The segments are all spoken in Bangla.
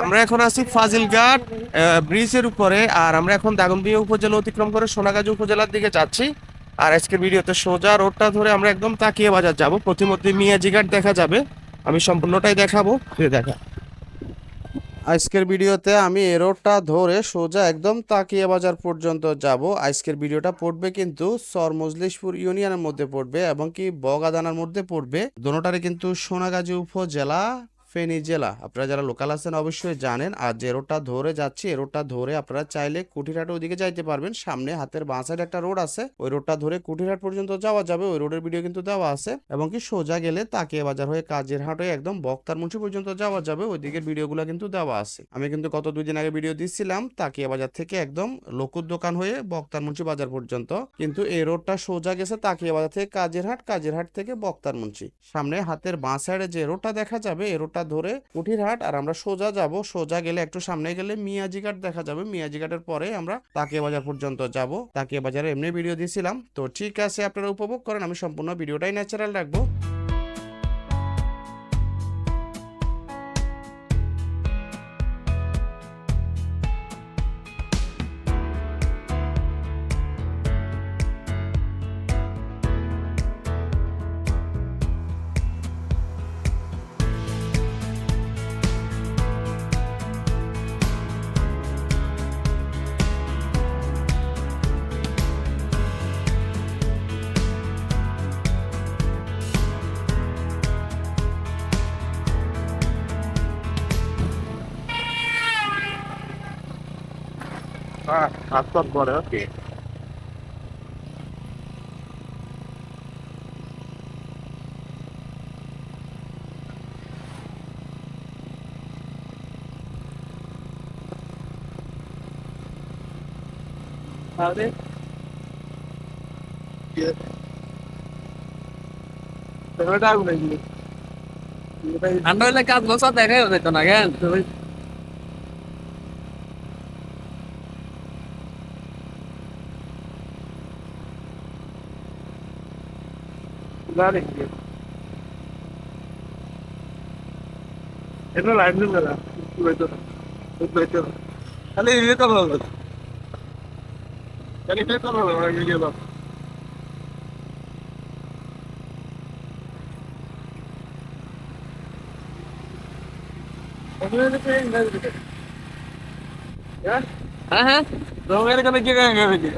আমরা এখন আছি ফাজিলঘাট ব্রিজের উপরে আর আমরা এখন দাগনভূঞা উপজেলা অতিক্রম করে সোনাগাজী উপজেলার দিকে যাচ্ছি। আর আজকের ভিডিওতে সোজা রোডটা ধরে আমরা একদম তাকিয়ে বাজার যাব। প্রতিমধ্যে মিয়াজিঘাট দেখা যাবে। আমি সম্পূর্ণটাই দেখাবো। দেখা। আজকের ভিডিওতে আমি এ রোডটা ধরে সোজা একদম তাকিয়া বাজার পর্যন্ত যাব। আজকের ভিডিওটা পড়বে কিন্তু সর মজলিশপুর ইউনিয়নের মধ্যে পড়বে এবং কি বগাদানার মধ্যে পড়বে। দোনোটারে কিন্তু সোনাগাজী উপজেলা ফেনী জেলা। আপনারা যারা লোকাল আছেন অবশ্যই জানেন, আর যে রোডটা ধরে যাচ্ছি, এই রোডটা ধরে আপনারা চাইলে কুঠিরহাটের ওদিকে যাইতে পারবেন। সামনে হাতের বাঁ সাইড একটা রোড আছে, ওই রোডটা ধরে কুঠিরহাট পর্যন্ত যাওয়া যাবে, ওই রোডের ভিডিও কিন্তু দেওয়া আছে। এবং কি সোজা গেলে তাকিয়া বাজার হয়ে কাজের হাট হয়ে একদম বক্তার মুন্সি পর্যন্ত যাওয়া যাবে ওই দিকের ভিডিওগুলো কিন্তু দেওয়া আছে। আমি কিন্তু গত দুই দিন আগে ভিডিও দিচ্ছিলাম তাকিয়া বাজার থেকে একদম লকুর দোকান হয়ে বক্তার মুন্সি বাজার পর্যন্ত। কিন্তু এই রোডটা সোজা গেছে, তাকিয়া বাজার থেকে কাজের হাট কাজের হাট থেকে বক্তার মুন্সি। সামনে হাতের বাঁ সাইডে যে রোডটা দেখা যাবে, এই রোডটা ধরে কুঠিরহাট আর আমরা সোজা যাব। সোজা গেলে একটু সামনে গেলে মিয়াজিঘাট দেখা যাবে। মিয়াজিঘাটের পরে আমরা তাকিয়া বাজার পর্যন্ত যাব। তাকে বাজারে এমনি ভিডিও দিয়েছিলাম তো ঠিক আছে, আপনারা উপভোগ করেন। আমি সম্পূর্ণ ভিডিওটাই ন্যাচারাল রাখব। হাত পরে ওকে। তাহলে? ঠান্ডা হলে কাজ বসা দেখাই যেত না কেন? এটা লাইন দিন না বেতন বেতন খালি ইয়ে করা হবে খালি ইয়ে করা হবে আমি গেলাম হ্যাঁ হ্যাঁ রঙের কানে কি গায়ে গেছে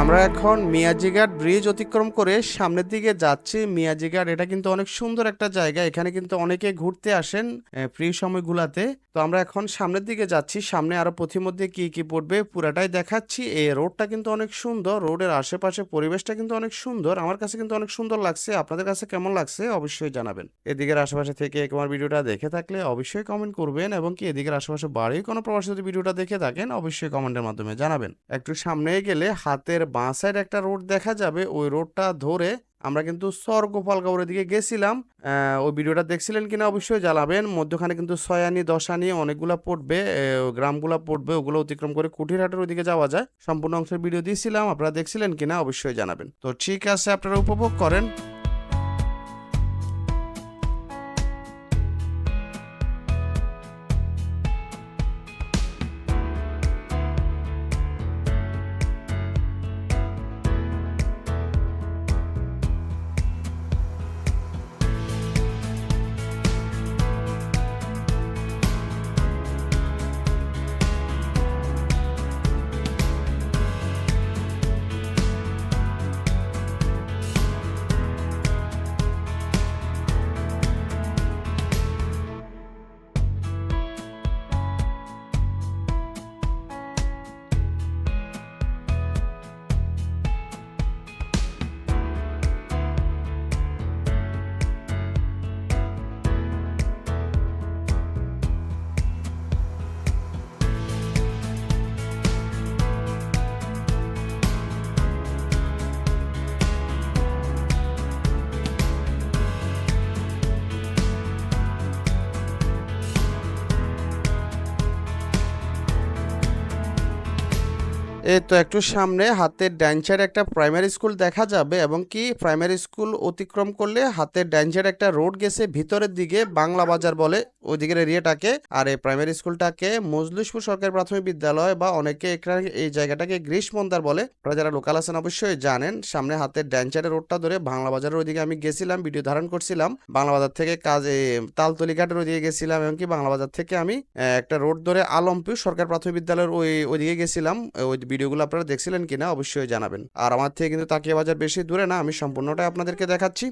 আমরা এখন মিয়াজিঘাট ব্রিজ অতিক্রম করে সামনের দিকে যাচ্ছি। মিয়াজিঘাট, এটা কিন্তু অনেক সুন্দর একটা জায়গা। এখানে কিন্তু অনেকে ঘুরতে আসেন ফ্রি সময়গুলাতে। তো আমরা এখন সামনের দিকে যাচ্ছি। সামনে আরও পথিমধ্যে কি কি পড়বে পুরাটাই দেখাচ্ছি। এই রোডটা কিন্তু অনেক সুন্দর। রোডের আশেপাশে পরিবেশটা কিন্তু অনেক সুন্দর। আমার কাছে কিন্তু অনেক সুন্দর লাগছে। আপনাদের কাছে কেমন লাগছে অবশ্যই জানাবেন। এদিকের আশেপাশে থেকে আমার ভিডিওটা দেখে থাকলে অবশ্যই কমেন্ট করবেন এবং কি এদিকের আশেপাশে বাড়ি কোনো প্রবাসী যদি ভিডিওটা দেখে থাকেন, অবশ্যই কমেন্টের মাধ্যমে জানাবেন। একটু সামনে গেলে হাতের বাঁ সাইড একটা রোড দেখা যাবে, ওই রোডটা ধরে আমরা কিন্তু সর গোপালগৌড়ের দিকে গেছিলাম। ওই ভিডিওটা দেখছিলেন কিনা অবশ্যই জানাবেন। মধ্যখানে কিন্তু ছয়ানি দশানি অনেকগুলো পড়বে গ্রামগুলো পড়বে, ওগুলো অতিক্রম করে কুঠিরহাটের ওইদিকে যাওয়া যায়। সম্পূর্ণ অংশের ভিডিও দিয়েছিলাম, আপনারা দেখছিলেন কিনা অবশ্যই জানাবেন। তো ঠিক আছে, আপনারা উপভোগ করেন। এই তো একটু সামনে হাতের ডান সাইডে একটা প্রাইমারি স্কুল দেখা যাবে এবং কি প্রাইমারি স্কুল অতিক্রম করলে হাতের ডান সাইডে একটা রোড গেছে ভিতরের দিকে বাংলা বাজার বলে ওই দিকের এরিয়াটাকে। আর এই প্রাইমারি স্কুলটাকে মজলিশপুর সরকারি প্রাথমিক বিদ্যালয় বা অনেকে এখানে এই জায়গাটাকে গ্রীষ্মন্দার বলে আপনারা যারা লোকাল আছেন অবশ্যই জানেন। সামনে হাতের ডান সাইডে রোডটা ধরে বাংলা বাজারের ওইদিকে আমি গেছিলাম, ভিডিও ধারণ করছিলাম। বাংলা বাজার থেকে কাজে তালতলি ঘাটের ওইদিকে গেছিলাম এমনকি বাংলা বাজার থেকে আমি একটা রোড ধরে আলমপুর সরকার প্রাথমিক বিদ্যালয়ের ওই, ওইদিকে গেছিলাম। ওই ভিডিওগুলো আপনারা দেখছিলেন কিনা অবশ্যই জানাবেন। আর আমার থেকে কিন্তু তাকিয়ে বাজার বেশি দূরে না, আমি সম্পূর্ণটাই আপনাদেরকে দেখাচ্ছি।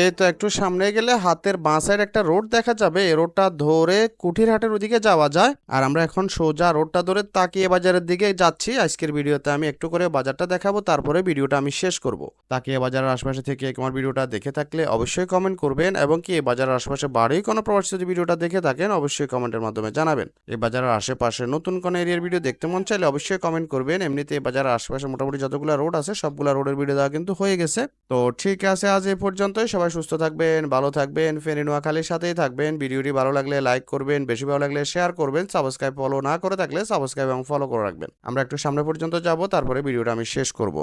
এই তো একটু সামনে গেলে হাতের বাঁ সাইড একটা রোড দেখা যাবে। এই রোডটা ধরে কুঠিরহাটের ওদিকে যাওয়া যায়। আর আমরা এখন সোজা রোডটা ধরে তাকিয়ে বাজারের দিকে যাচ্ছি। আজকের ভিডিওতে আমি একটু করে বাজারটা দেখাবো, তারপরে ভিডিওটা আমি শেষ করব। তাকিয়ে বাজারের আশপাশে থেকে আমার ভিডিওটা দেখে থাকলে অবশ্যই কমেন্ট করবেন এবং কি এই বাজারের আশপাশে বাড়ি কোনো প্রবাসী যদি ভিডিওটা দেখে থাকেন, অবশ্যই কমেন্টের মাধ্যমে জানাবেন। এই বাজারের আশেপাশে নতুন কোনো এরিয়ার ভিডিও দেখতে মন চাইলে অবশ্যই কমেন্ট করবেন। এমনিতে এই বাজারের আশেপাশে মোটামুটি যতগুলো রোড আছে, সবগুলো রোডের ভিডিও দেওয়া কিন্তু হয়ে গেছে। তো ঠিক আছে, আজ এই পর্যন্তই। সবাই সুস্থ থাকবেন, ভালো থাকবেন, ফেনী নোয়াখালীর সাথেই থাকবেন। ভিডিওটি ভালো লাগলে লাইক করবেন, বেশি ভালো লাগলে শেয়ার করবেন সাবস্ক্রাইব ফলো না করে থাকলে সাবস্ক্রাইব এবং ফলো করে রাখবেন। আমরা একটু সামনে পর্যন্ত যাব, তারপরে ভিডিওটা আমি শেষ করব।